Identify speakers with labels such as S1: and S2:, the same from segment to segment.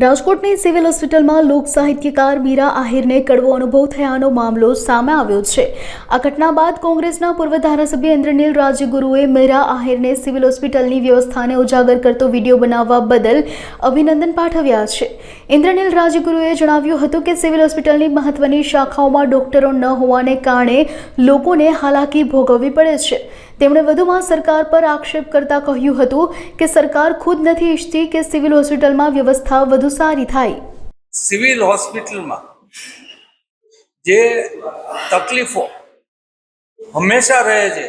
S1: રાજકોટની સિવિલ હોસ્પિટલમાં લોક સાહિત્યકાર મીરા આહિરને કડવો અનુભવ થયાનો મામલો સામે આવ્યો છે. આ ઘટના બાદ કોંગ્રેસના પૂર્વ ધારાસભ્ય ઇન્દ્રનીલ રાજગુરુએ મીરા આહિરને સિવિલ હોસ્પિટલની વ્યવસ્થાને ઉજાગર કરતો વીડિયો બનાવવા બદલ અભિનંદન પાઠવ્યા છે. ઇન્દ્રનીલ રાજગુરુએ જણાવ્યું હતું કે સિવિલ હોસ્પિટલની મહત્વની શાખાઓમાં ડોક્ટરો ન હોવાને કારણે લોકોને હાલાકી ભોગવવી પડે છે. તેમણે વધુમાં સરકાર પર આક્ષેપ કરતા કહ્યું હતું કે સરકાર ખુદ નથી ઈચ્છતી કે સિવિલ હોસ્પિટલમાં વ્યવસ્થા વધુ સારી થાય.
S2: સિવિલ હોસ્પિટલમાં જે તકલીફો હંમેશા રહે છે,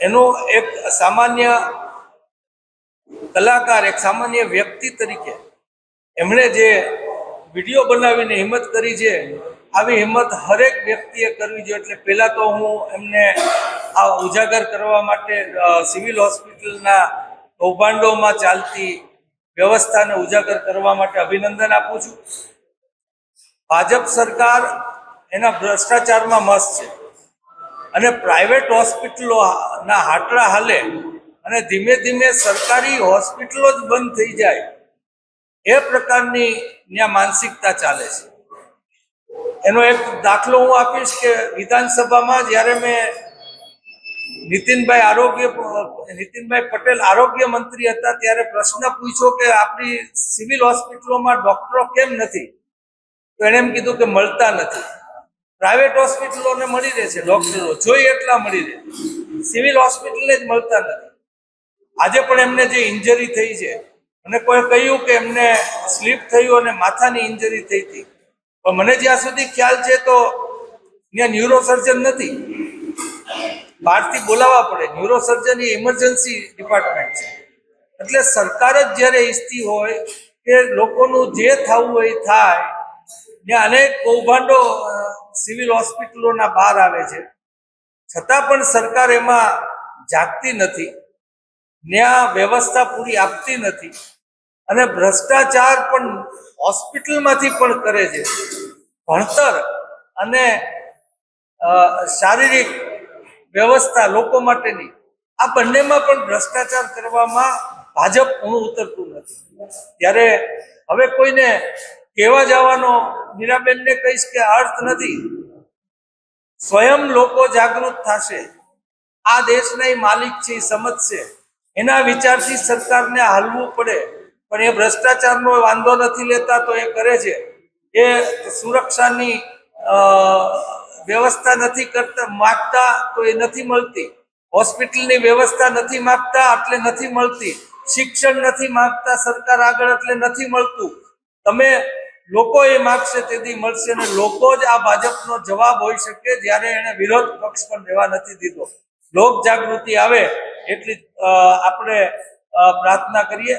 S2: એનો એક સામાન્ય કલાકાર, એક સામાન્ય વ્યક્તિ તરીકે એમણે જે વીડિયો બનાવીને હિંમત કરી છે, આવી હિંમત હરેક વ્યક્તિએ કરવી જોઈએ. એટલે પહેલાં તો હું એમને આ ઉજાગર કરવા માટે સિવિલ હોસ્પિટલના કૌભાંડોમાં ચાલતી વ્યવસ્થાને ઉજાગર કરવા માટે અભિનંદન આપું છું. ભાજપ સરકાર એના ભ્રષ્ટાચારમાં મસ્ત છે. અને પ્રાઇવેટ હોસ્પિટલોના હાટડા હાલે અને ધીમે ધીમે સરકારી હોસ્પિટલો જ બંધ થઈ જાય. એ પ્રકારની ત્યાં માનસિકતા ચાલે છે. એનો એક દાખલો હું આપીશ કે વિધાનસભામાં જ્યારે મેં નીતિનભાઈ આરોગ્ય, નીતિનભાઈ પટેલ આરોગ્ય મંત્રી હતા ત્યારે પ્રશ્ન પૂછ્યો કે આપણી સિવિલ હોસ્પિટલોમાં ડોક્ટરો કેમ નથી? તો એણે એમ કીધું કે મળતા નથી. પ્રાઇવેટ હોસ્પિટલોને મળી રહે છે ડોક્ટરો જોઈએ એટલા મળી રહે. સિવિલ હોસ્પિટલને જ મળતા નથી. આજે પણ એમને જે ઇન્જરી થઈ છે અને કોઈ કહ્યું કે એમને સ્લીપ થયું અને માથાની ઇન્જરી થઈ હતી. પણ મને જ્યાં સુધી ખ્યાલ છે તો ત્યાં ન્યુરોસર્જન નથી. બહારથી બોલાવવા પડે. ન્યુરોસર્જન એ ઇમરજન્સી ડિપાર્ટમેન્ટ છે. એટલે સરકાર જ જ્યારે ઈચ્છતી હોય કે લોકોનું જે થવું હોય એ થાય. ત્યાં અનેક કૌભાંડો સિવિલ હોસ્પિટલોના બહાર આવે છે. છતાં પણ સરકાર એમાં જાગતી નથી. ત્યાં વ્યવસ્થા પૂરી આપતી નથી. અને ભ્રષ્ટાચાર પણ હોસ્પિટલમાંથી પણ કરે છે. ભણતર અને શારીરિક વ્યવસ્થા લોકો માટેની. આ બંનેમાં પણ ભ્રષ્ટાચાર કરવામાં ભાજપ ઊણું ઉતરતું નથી. ત્યારે હવે કોઈને કહેવા જવાનો મીરાબેનને કહીશ કે અર્થ નથી. સ્વયં લોકો જાગૃત થશે. આ દેશના માલિક છે એ સમજશે એના વિચારથી સરકારને હાલવું પડે. પણ એ ભ્રષ્ટાચારનો વાંધો નથી લેતા તો એ કરે છે. એ સુરક્ષાની વ્યવસ્થા નથી કરતા, માગતા તો એ નથી મળતી. હોસ્પિટલની વ્યવસ્થા નથી માગતા, એટલે નથી મળતી. શિક્ષણ નથી માગતા, સરકાર આગળ એટલે નથી મળતું. તમે લોકો એ માગશે તેથી મળશે અને લોકો જ આ ભાજપનો જવાબ હોઈ શકે જ્યારે એને વિરોધ પક્ષ પણ રહેવા નથી દીધો. લોક જાગૃતિ આવે એટલી આપણે પ્રાર્થના કરીએ.